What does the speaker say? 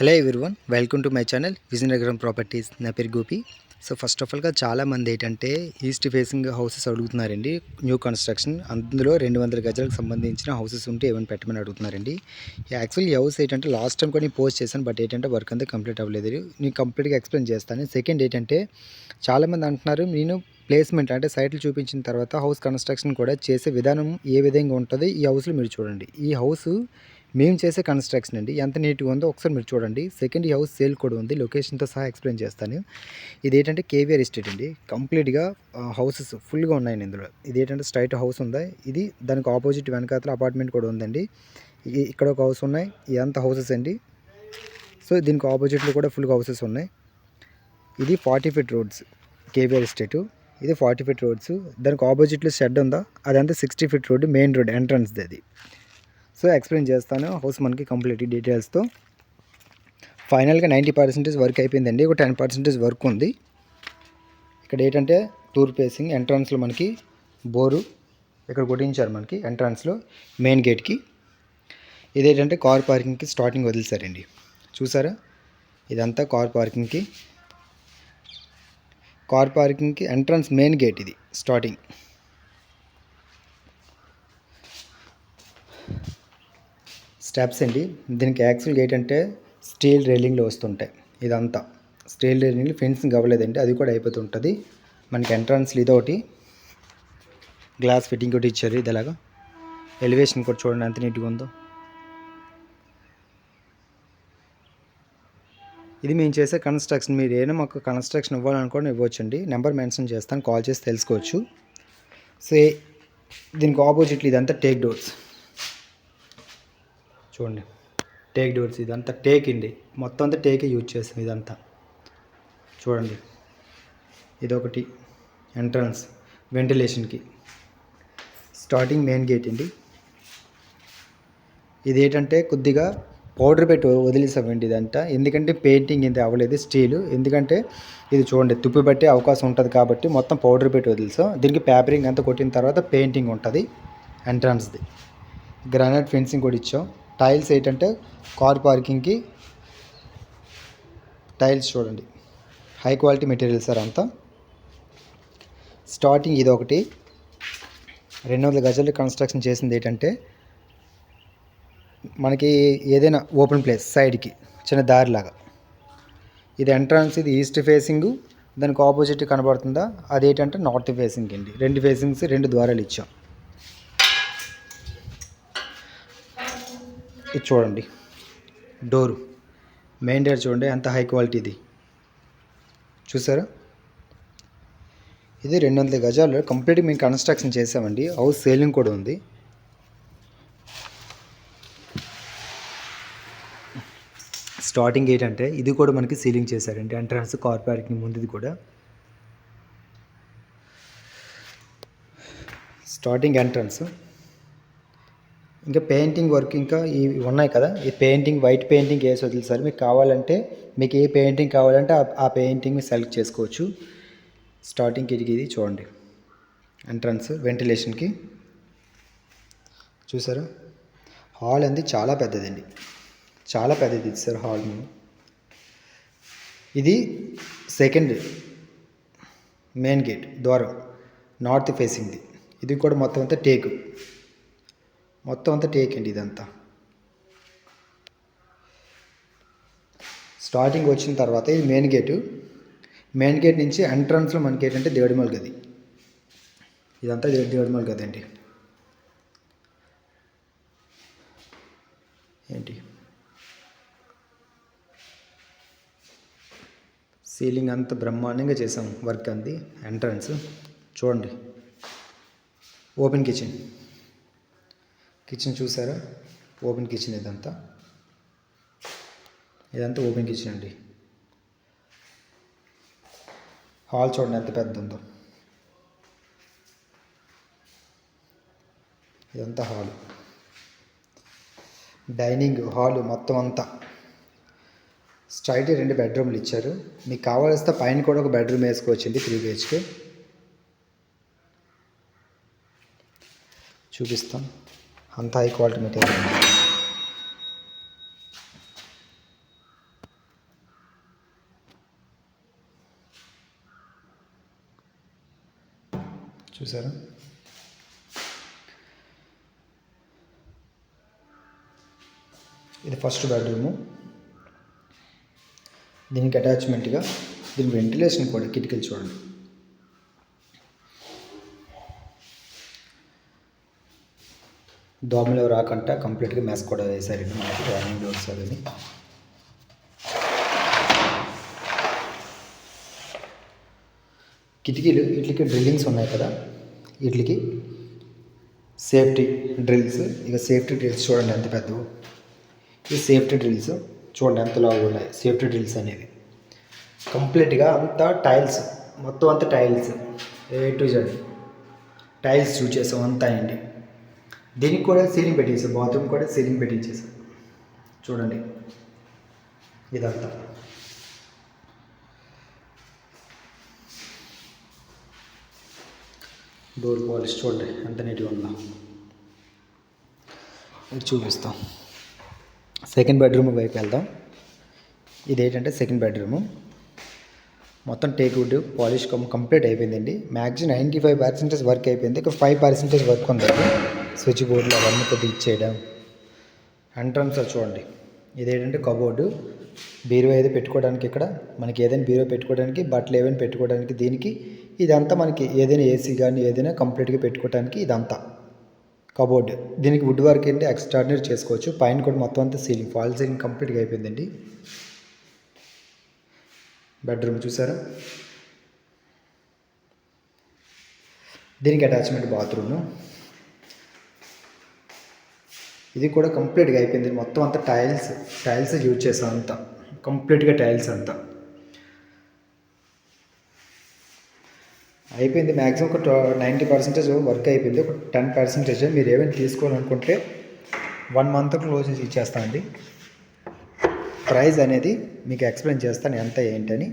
Hello everyone welcome to my channel Vizianagaram properties నా పేరు Gopi. So first of ఆల్గా చాలామంది ఏంటంటే ఈస్ట్ ఫేసింగ్ హౌసెస్ అడుగుతున్నారండి. న్యూ కన్స్ట్రక్షన్ అందులో రెండు వందల గజాలకు సంబంధించిన హౌసెస్ ఉంటే ఏమైనా పెట్టమని అడుగుతున్నారండి. యాక్చువల్లీ హౌస్ ఏంటంటే లాస్ట్ టైం కూడా నేను పోస్ట్ చేశాను బట్ ఏంటంటే వర్క్ అంతా కంప్లీట్ అవ్వలేదు. నేను కంప్లీట్గా ఎక్స్ప్లెయిన్ చేస్తాను. సెకండ్ ఏంటంటే చాలామంది అంటున్నారు నేను ప్లేస్మెంట్ అంటే సైట్లు చూపించిన తర్వాత హౌస్ కన్స్ట్రక్షన్ కూడా చేసే విధానం ఏ విధంగా ఉంటుంది ఈ హౌస్లో మీరు చూడండి. ఈ హౌస్ మేము చేసే కన్స్ట్రక్షన్ అండి. ఎంత నీట్గా ఉందో ఒకసారి మీరు చూడండి. సెకండ్ ఈ హౌస్ సేల్ కూడా ఉంది. లొకేషన్తో సహా ఎక్స్ప్లెయిన్ చేస్తాను. ఇది ఏంటంటే కేవీఆర్ ఎస్టేట్ అండి. కంప్లీట్గా హౌసెస్ ఫుల్గా ఉన్నాయండి ఇందులో. ఇది ఏంటంటే స్ట్రైట్ హౌస్ ఉందా? ఇది దానికి ఆపోజిట్ వెనకాతల అపార్ట్మెంట్ కూడా ఉందండి. ఇక్కడ ఒక హౌస్ ఉన్నాయి. ఇదంతా హౌసెస్ అండి. సో దీనికి ఆపోజిట్లో కూడా ఫుల్ హౌసెస్ ఉన్నాయి. ఇది forty feet roads KVR estate. ఇది ఫార్టీ ఫీట్ రోడ్స్. దానికి ఆపోజిట్లో షెడ్ ఉందా? అదంతా sixty feet road main road ఎంట్రన్స్ది అది. సో ఎక్స్ప్లెయిన్ చేస్తాను. హౌస్ మనకి కంప్లీట్ డీటెయిల్స్తో. ఫైనల్గా నైంటీ పర్సెంటేజ్ వర్క్ అయిపోయిందండి. ఒక టెన్ పర్సెంటేజ్ వర్క్ ఉంది. ఇక్కడ ఏంటంటే టూర్ పేసింగ్ ఎంట్రన్స్లో మనకి బోరు ఇక్కడ కొట్టించారు మనకి ఎంట్రన్స్లో మెయిన్ గేట్కి. ఇదేంటంటే కార్ పార్కింగ్కి స్టార్టింగ్ వదిలిసారండి చూసారా? ఇదంతా కార్ పార్కింగ్కి కార్ పార్కింగ్కి ఎంట్రన్స్ మెయిన్ గేట్ ఇది స్టార్టింగ్. స్టెప్స్ అండి దీనికి యాక్చువల్ గేట్ అంటే స్టీల్ రైలింగ్లో వస్తుంటాయి ఇదంతా. స్టీల్ రైలింగ్ ఫెన్సింగ్ అవ్వలేదండి అది కూడా అయిపోతుంటుంది. మనకి ఎంట్రన్స్లు ఇదొకటి. గ్లాస్ ఫిట్టింగ్ కూడా ఇచ్చారు ఇది ఎలాగా? ఎలివేషన్ కూడా చూడండి ఎంత నీట్గా ఉందో. ఇది మేము చేసే కన్స్ట్రక్షన్ మీరు ఏమైనా మాకు కన్స్ట్రక్షన్ ఇవ్వాలనుకోండి ఇవ్వచ్చండి. నెంబర్ మెన్షన్ చేస్తాను కాల్ చేసి తెలుసుకోవచ్చు. సో దీనికి ఆపోజిట్లు ఇదంతా టేక్ డోర్స్. చూడండి టేక్ డోర్స్ ఇదంతా టేక్ అండి. మొత్తం అంతా టేకే యూజ్ చేస్తాం ఇదంతా. చూడండి ఇదొకటి ఎంట్రన్స్ వెంటిలేషన్కి. స్టార్టింగ్ మెయిన్ గేట్ అండి. ఇది ఏంటంటే కొద్దిగా పౌడర్ పెట్టి వదిలేసామండి ఇదంతా ఎందుకంటే పెయింటింగ్ ఇది అవ్వలేదు స్టీలు. ఎందుకంటే ఇది చూడండి తుప్పు పట్టే అవకాశం ఉంటుంది కాబట్టి మొత్తం పౌడర్ పెట్టి వదిలేసాం. దీనికి పేపరింగ్ అంతా కొట్టిన తర్వాత పెయింటింగ్ ఉంటుంది ఎంట్రన్స్ది. గ్రానైట్ ఫెన్సింగ్ కూడా ఇచ్చాం. టైల్స్ ఏంటంటే కార్ పార్కింగ్కి టైల్స్ చూడండి. హై క్వాలిటీ మెటీరియల్ సార్ అంతా. స్టార్టింగ్ ఇది ఒకటి రెండు వందల గజాలు కన్స్ట్రక్షన్ చేసింది ఏంటంటే మనకి ఏదైనా ఓపెన్ ప్లేస్ సైడ్కి చిన్న దారిలాగా. ఇది ఎంట్రన్స్ ఇది ఈస్ట్ ఫేసింగ్ దానికి ఆపోజిట్ కనబడుతుందా? అదేంటంటే నార్త్ ఫేసింగ్ అండి. రెండు ఫేసింగ్స్ రెండు ద్వారాలు ఇచ్చాం. ఇది చూడండి. డోరు. మెయిన్ డోర్ చూడండి ఎంత హై క్వాలిటీది చూసారా? ఇది రెండు వందల గజాలు కంప్లీట్ మేము కన్స్ట్రక్షన్ చేసామండి. హౌస్ సేలింగ్ కూడా ఉంది. స్టార్టింగ్ ఏంటంటే ఇది కూడా మనకి సీలింగ్ చేశారండి ఎంట్రన్స్ కార్ పార్కింగ్ ముందుది కూడా. Starting entrance. ఇంకా పెయింటింగ్ వర్క్ ఇంకా ఇవి ఉన్నాయి కదా. ఈ పెయింటింగ్ వైట్ పెయింటింగ్ వేసి సార్ మీకు కావాలంటే మీకు ఏ పెయింటింగ్ కావాలంటే ఆ- ఆ పెయింటింగ్ సెలెక్ట్ చేసుకోవచ్చు. స్టార్టింగ్ కిటికీ ఇది చూడండి. ఎంట్రన్స్ వెంటిలేషన్కి. చూసారా? హాల్ అనేది చాలా పెద్దదండి. చాలా పెద్దది ఇచ్చారు హాల్ ఇది సెకండ్ మెయిన్ గేట్ ద్వారం నార్త్ ఫేసింగ్ది ఇది కూడా మొత్తం అంతా టేకు మొత్తం అంతా టేక్ అండి ఇదంతా. స్టార్టింగ్ వచ్చిన తర్వాత ఇది మెయిన్ గేటు మెయిన్ గేట్ నుంచి ఎంట్రన్స్లో మనకి ఏంటంటే దేవుడిమల్ గది. ఇదంతా దే- దేవుడిమల్ గది అండి. ఏంటి? సీలింగ్ అంతా బ్రహ్మాండంగా చేసాం వర్క్ అంది ఎంట్రన్స్ చూడండి. ఓపెన్ కిచెన్ కిచెన్ చూసారా? ఓపెన్ కిచెన్ ఇదంతా. ఇదంతా ఓపెన్ కిచెన్ అండి. హాల్ చూడండి ఎంత పెద్ద ఉందో ఇదంతా హాల్ డైనింగ్ హాల్ మొత్తం అంతా. స్ట్రైట్ రెండు బెడ్రూమ్లు ఇచ్చారు. మీకు కావాల్సిన పైన కూడా ఒక బెడ్రూమ్ వేసుకోవచ్చండి త్రీ బిహెచ్కే. చూపిస్తాం. అంత హై క్వాలిటీ మెటీరియల్. చూసారా? ఇది ఫస్ట్ బెడ్రూము. దీనికి అటాచ్మెంట్గా దీని వెంటిలేషన్ కూడా కిటికీలు చూడండి. దోమలు రాకుండా కంప్లీట్గా మెస్ కూడా వేశారండి మనకి డ్రైనింగ్ డోర్స్ అవి. కిటికీలు వీటికి డ్రిల్లింగ్స్ ఉన్నాయి కదా. వీటికి సేఫ్టీ డ్రిల్స్ ఇక సేఫ్టీ డ్రిల్స్ చూడండి ఎంత పెద్దవు. ఈ సేఫ్టీ డ్రిల్స్ చూడండి ఎంత లావు ఉన్నాయి. సేఫ్టీ డ్రిల్స్ అనేవి. కంప్లీట్గా అంతా టైల్స్ మొత్తం అంతా tiles A to Z tiles use చేసాం అంతా అండి. దీనికి కూడా సీలింగ్ పెట్టేసాం బాత్రూమ్ కూడా సీలింగ్ పెట్టించేసాం చూడండి. ఇదంతా. డోర్ పాలిష్ చూడండి ఎంత నీట్గా ఉందా. చూపిస్తాం. సెకండ్ బెడ్రూమ్ వైపు వెళ్దాం. ఇది ఏంటంటే సెకండ్ బెడ్రూము. మొత్తం టేక్ వుడ్ పాలిష్ కం కంప్లీట్ అయిపోయిందండి. Maximum ninety five percentage work అయిపోయింది. ఇక ఫైవ్ పర్సెంటేజ్ వర్క్ ఉంది. స్విచ్ బోర్డులు అవన్నీ కొద్దిగా ఇచ్చేయడం. ఎంట్రన్స్ చూడండి. ఇదేంటంటే కబోర్డు. బీరువా ఏదో పెట్టుకోవడానికి ఇక్కడ. మనకి ఏదైనా బీరువా పెట్టుకోవడానికి బట్టలు ఏవైనా పెట్టుకోవడానికి దీనికి ఇదంతా మనకి ఏదైనా ఏసీ కానీ ఏదైనా కంప్లీట్గా పెట్టుకోవడానికి ఇదంతా. కబోర్డ్. దీనికి వుడ్ వర్క్ ఏంటి? ఎక్స్ట్రాడినరీ చేసుకోవచ్చు. పైన కూడా మొత్తం అంతా సీలింగ్ ఫాల్ సీలింగ్ కంప్లీట్గా అయిపోయిందండి. బెడ్రూమ్ చూసారా? దీనికి అటాచ్మెంట్ బాత్రూమ్. ఇది కూడా కంప్లీట్గా అయిపోయింది. మొత్తం అంతా టైల్స్ టైల్స్ యూజ్ చేసాం అంతా. కంప్లీట్గా టైల్స్ అంతా. అయిపోయింది. మ్యాక్సిమం ఒక నైంటీ పర్సెంటేజ్ వర్క్ అయిపోయింది. ఒక టెన్ పర్సెంటేజ్ మీరు ఏమైనా తీసుకోవాలనుకుంటే వన్ మంత్ క్లోజ్ చేసి ఇచ్చేస్తానండి. ప్రైస్ అనేది మీకు ఎక్స్ప్లెయిన్ చేస్తాను ఎంత ఏంటని